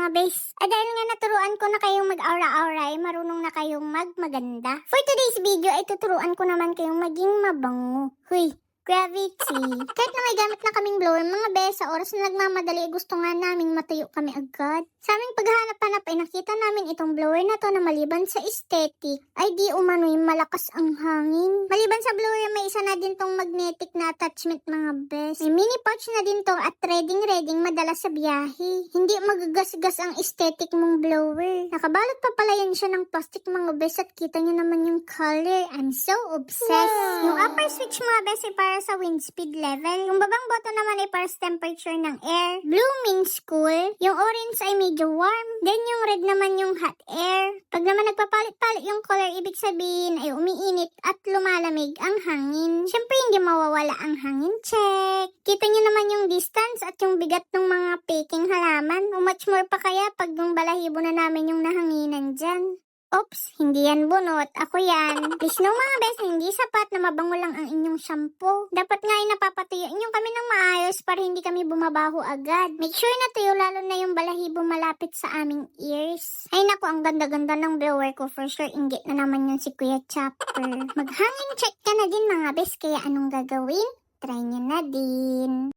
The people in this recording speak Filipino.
mga bes. Ah, dahil nga naturuan ko na kayong mag-aura-aura, ay marunong na kayong mag-maganda. For today's video ay tuturuan ko naman kayong maging mabango. Huy, gravity. Kahit na may gamit na kaming blower, mga bes, sa oras na nagmamadali, gusto nga naming matuyo kami agad. Sa aming paghahanap-hanap ay nakita namin itong blower na to na maliban sa aesthetic, ay di umano'y malakas ang hangin. Maliban sa blower, may isa na din tong magnetic na attachment mga bes. May mini pouch na din to at reading-reading madala sa biyahe. Hindi magagasgas ang aesthetic mong blower. Nakabalot pa pala yan siya ng plastic mga bes at kita nyo naman yung color. I'm so obsessed. Yung upper switch mga bes ay para sa wind speed level. Yung babang button naman ay para sa temperature ng air. Blue means cool. Yung orange ay medyo warm. Then yung red naman yung hot air. Pag naman nagpapalit-palit yung color, ibig sabihin ay umiinit at lumalamig ang hangin. Siyempre hindi mawawala ang hangin check. Kita nyo naman yung distance at yung bigat ng mga peking halaman. Much more pa kaya pag yung balahibo na namin yung nahanginan dyan. Oops, hindi yan bunot. Ako yan. Please no mga bes, hindi sapat na mabango lang ang inyong shampoo. Dapat nga ay napapatuyo para hindi kami bumabaho agad. Make sure na tuyo lalo na yung balahibo malapit sa aming ears. Ay nako, ang ganda-ganda ng blower ko. For sure, inggit na naman yun si Kuya Chopper. Maghangin check ka na din mga bes, kaya anong gagawin? Try nyo na din.